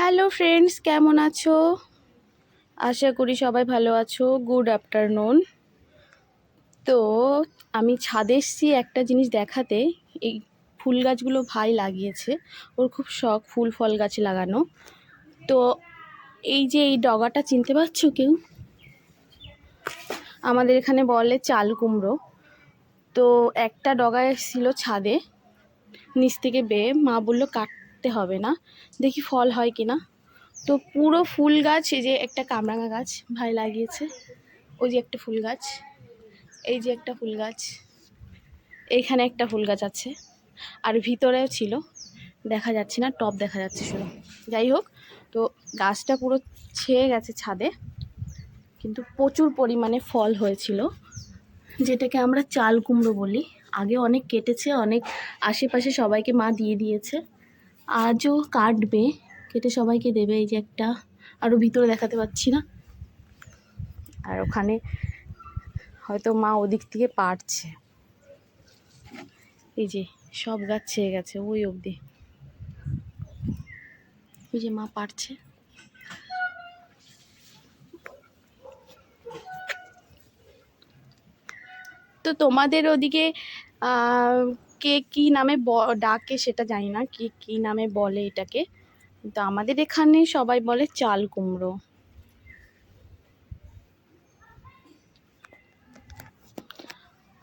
Hello friends কেমন আছো? আশা করি সবাই ভালো আছো। গুড আফটারনুন তো, আমি ছাদে এসেছি একটা জিনিস দেখাতে। এই ফুল গাছগুলো ভাই লাগিয়েছে। ওর খুব শখ ফুল, ফল গাছ লাগানো। তো, এই যে এই ডগাটা চিনতে পারছ কেউ? আমাদের এখানে বলে চাল কুমড়ো। তো, একটা ডগা এসেছিল ছাদে। নিচ থেকে বেয়ে মা বলল কাটতে হবে না। দেখি ফল হয় কি না তো পুরো ফুল গাছ, এই যে একটা কামরাঙা গাছ ভাই লাগিয়েছে, ওই যে একটা ফুল গাছ, এই যে একটা ফুল গাছ, এইখানে একটা ফুল গাছ আছে, আর ভিতরেও ছিল, দেখা যাচ্ছে না, টপ দেখা যাচ্ছে শুধু। যাই হোক, তো গাছটা পুরো ছেয়ে গেছে ছাদে, কিন্তু প্রচুর পরিমাণে ফল হয়েছিল, যেটাকে আমরা চাল কুমড়ো বলি। আগে অনেক কেটেছে, অনেক আশেপাশে সবাইকে মা দিয়ে দিয়েছে। আজও কাটবে, কেটে সবাইকে দেবে এই যে একটা। আরও ভিতরে দেখাতে পাচ্ছি না। আর ওখানে হয়তো মা ওদিক থেকে পারছে। এই যে সব গাছ ছেয়ে গেছে ওই অবধি। ওই যে মা পারছে। তো তোমাদের ওদিকে কে কি নামে ডাকে সেটা জানি না, কি কি নামে বলে এটাকে। কিন্তু আমাদের এখানে সবাই বলে চাল কুমড়ো।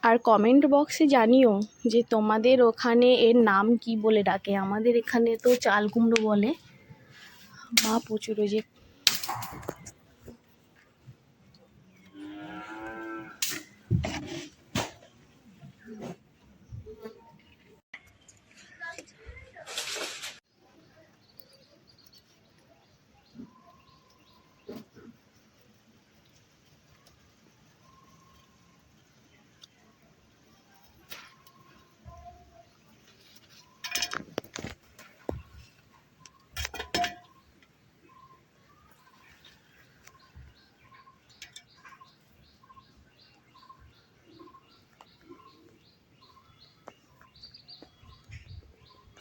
আর কমেন্ট বক্সে জানিও যে তোমাদের ওখানে এর নাম কি বলে ডাকে? আমাদের এখানে তো চাল কুমড়ো বলে। মা প্রচুর ওই যে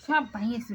সব ভাঙিয়েছে